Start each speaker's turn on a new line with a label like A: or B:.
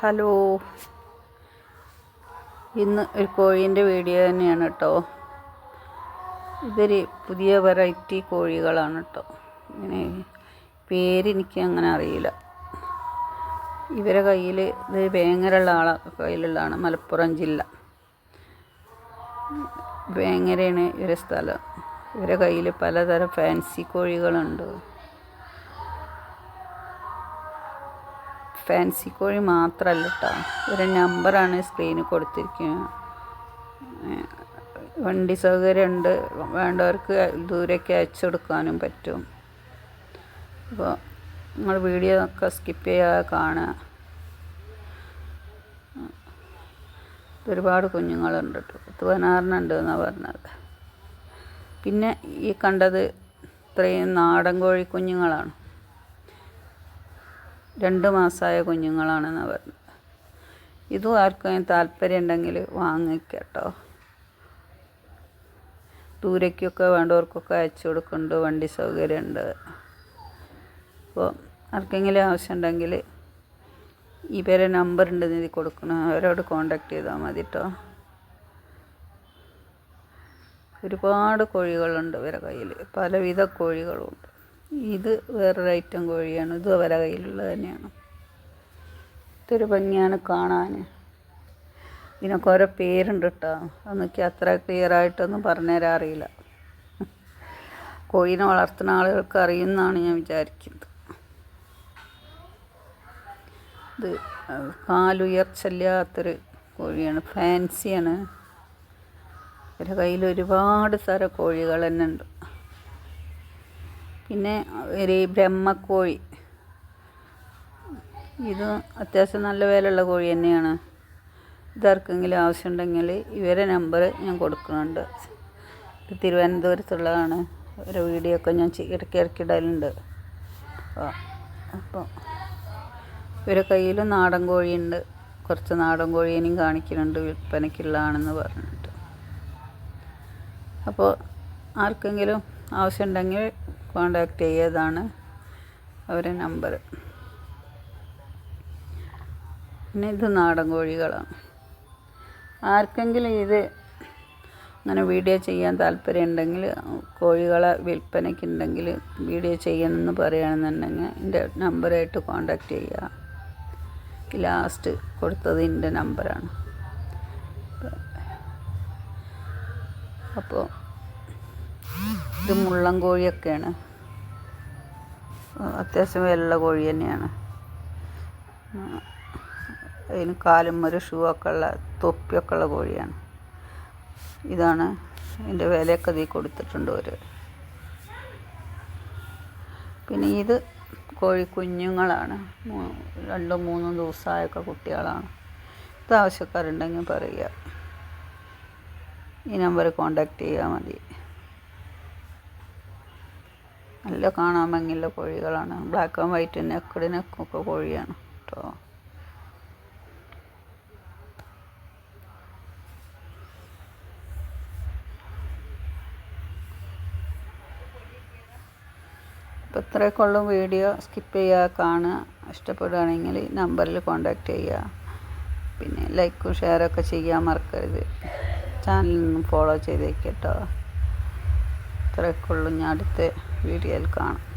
A: Hello. ഇന്ന് ഒരു കോഴീന്റെ video തന്നെയാണ് കേട്ടോ. ഇതൊരു പുതിയ വെറൈറ്റി കോഴികളാണ് കേട്ടോ. ഇങ്ങനെ പേരെനിക്ക് അങ്ങനെ അറിയില്ല. ഇവരെ കയ്യിൽ ഇത് വേങ്ങരയുള്ള ആളെ. കയ്യിലുള്ളതാണ് മലപ്പുറം ജില്ല. വേങ്ങരയാണ് ഇവരെ സ്ഥലം. ഇവരെ കയ്യിൽ പലതരം ഫാൻസി കോഴികളുണ്ട്. ഫാൻസി കോഴി മാത്രമല്ല കേട്ടോ ഒരു നമ്പറാണ് സ്ക്രീനിൽ കൊടുത്തിരിക്കുന്നത് വണ്ടി സൗകര്യമുണ്ട് വേണ്ടവർക്ക് ദൂരേക്ക് അയച്ചു കൊടുക്കാനും പറ്റും. അപ്പോൾ നിങ്ങൾ വീഡിയോ ഒക്കെ സ്കിപ്പ് ചെയ്യാതെ കാണുക ഒരുപാട് കുഞ്ഞുങ്ങളുണ്ട് കേട്ടോ പത്ത് പതിനാറിനുണ്ട് എന്നാണ് പറഞ്ഞത്. പിന്നെ ഈ കണ്ടത് ഇത്രയും നാടൻ കോഴി കുഞ്ഞുങ്ങളാണ്. രണ്ട് മാസമായ കുഞ്ഞുങ്ങളാണെന്നാണ് പറഞ്ഞത്. ഇതും ആർക്കും താല്പര്യം ഉണ്ടെങ്കിൽ വാങ്ങിക്കട്ടോ. ദൂരേക്കൊക്കെ വേണ്ടവർക്കൊക്കെ അയച്ചു കൊടുക്കുന്നുണ്ട് വണ്ടി സൗകര്യമുണ്ട്. അപ്പോൾ ആർക്കെങ്കിലും ആവശ്യം ആവശ്യമുണ്ടെങ്കിൽ ഇവരെ നമ്പർ ഉണ്ട് നീതി കൊടുക്കണം. അവരോട് കോണ്ടാക്ട് ചെയ്താൽ മതി കേട്ടോ ഒരുപാട് കോഴികളുണ്ട് ഇവരെ കയ്യിൽ. പലവിധ കോഴികളുണ്ട്. ഇത് വേറൊരു ഐറ്റം കോഴിയാണ്. ഇത് അവരെ കയ്യിലുള്ളത് തന്നെയാണ്. ഇതൊരു ഭംഗിയാണ് കാണാൻ ഇതിനൊക്കെ ഓരോ പേരുണ്ട് കേട്ടോ. അതൊക്കെ അത്ര ക്ലിയർ ആയിട്ടൊന്നും പറഞ്ഞുതരാൻ അറിയില്ല. കോഴീനെ വളർത്തുന്ന ആളുകൾക്ക് അറിയുമെന്നാണ് ഞാൻ വിചാരിക്കുന്നത്. ഇത് കാലുയർച്ചല്ലാത്തൊരു കോഴിയാണ്. ഫാൻസിയാണ്. ഇവരുടെ കയ്യിൽ ഒരുപാട് തരം കോഴികൾ തന്നെ ഉണ്ട്. പിന്നെ ഒരു ബ്രഹ്മക്കോഴി. ഇത് അത്യാവശ്യം നല്ല വിലയുള്ള കോഴി തന്നെയാണ്. ഇതാർക്കെങ്കിലും ആവശ്യമുണ്ടെങ്കിൽ ഇവരെ നമ്പർ ഞാൻ കൊടുക്കുന്നുണ്ട്. ഇത് തിരുവനന്തപുരത്തുള്ളതാണ്. ഒരു വീഡിയോ ഒക്കെ ഞാൻ ഇടയ്ക്ക് ഇടയ്ക്ക് ഇടലുണ്ട്. അപ്പോൾ ഇവരെ കയ്യിൽ നാടൻ കോഴിയുണ്ട്. കുറച്ച് നാടൻ കോഴീനെയും കാണിക്കുന്നുണ്ട് വിൽപ്പനയ്ക്കുള്ളതാണെന്ന് പറഞ്ഞിട്ട്. അപ്പോൾ ആർക്കെങ്കിലും ആവശ്യമുണ്ടെങ്കിൽ കോണ്ടാക്ട് ചെയ്തതാണ് അവരെ നമ്പർ. പിന്നെ ഇത് നാടൻ കോഴികളാണ്. ആർക്കെങ്കിലും ഇത് അങ്ങനെ വീഡിയോ ചെയ്യാൻ താല്പര്യം ഉണ്ടെങ്കിൽ കോഴികളെ വിൽപ്പനയ്ക്കുണ്ടെങ്കിൽ വീഡിയോ ചെയ്യണമെന്ന് പറയുകയാണെന്നുണ്ടെങ്കിൽ എന്റെ നമ്പറായിട്ട് കോണ്ടാക്ട് ചെയ്യുക. ലാസ്റ്റ് കൊടുത്തത് എന്റെ നമ്പറാണ്. അപ്പോൾ ഇത് മുള്ളൻ കോഴിയൊക്കെയാണ്. അത്യാവശ്യം വെള്ള കോഴി തന്നെയാണ്. അതിന് കാലും ഒരു ഷൂ ഒക്കെ ഉള്ള തൊപ്പിയൊക്കെ ഉള്ള കോഴിയാണ്. ഇതാണ് ഇതിന്റെ വിലയൊക്കെ ഇതിൽ കൊടുത്തിട്ടുണ്ട് ഒരു പിന്നെ ഇത് കോഴി കുഞ്ഞുങ്ങളാണ്. രണ്ടും മൂന്നും ദിവസമായൊക്കെ കുട്ടികളാണ്. ഇത് ആവശ്യക്കാരുണ്ടെങ്കിൽ പറയുക. ഈ നമ്പറിൽ കോണ്ടാക്ട് ചെയ്താൽ മതി. നല്ല കാണാൻ ഭംഗിയുള്ള കോഴികളാണ്. ബ്ലാക്ക് ആൻഡ് വൈറ്റ് നെക്കടിനൊക്കെ കോഴിയാണ് കേട്ടോ അപ്പോൾ ഇത്രയൊക്കെയുള്ള വീഡിയോ. സ്കിപ്പ് ചെയ്യുക കാണുക. ഇഷ്ടപ്പെടുകയാണെങ്കിൽ നമ്പറിൽ കോണ്ടാക്ട് ചെയ്യുക പിന്നെ ലൈക്കും ഷെയറൊക്കെ ചെയ്യാൻ മറക്കരുത്. ചാനലൊന്നും ഫോളോ ചെയ്തേക്കട്ടോ ഇത്രയൊക്കെ ഉള്ളൂ. ഞാൻ അടുത്ത വീഡിയോയിൽ കാണാം.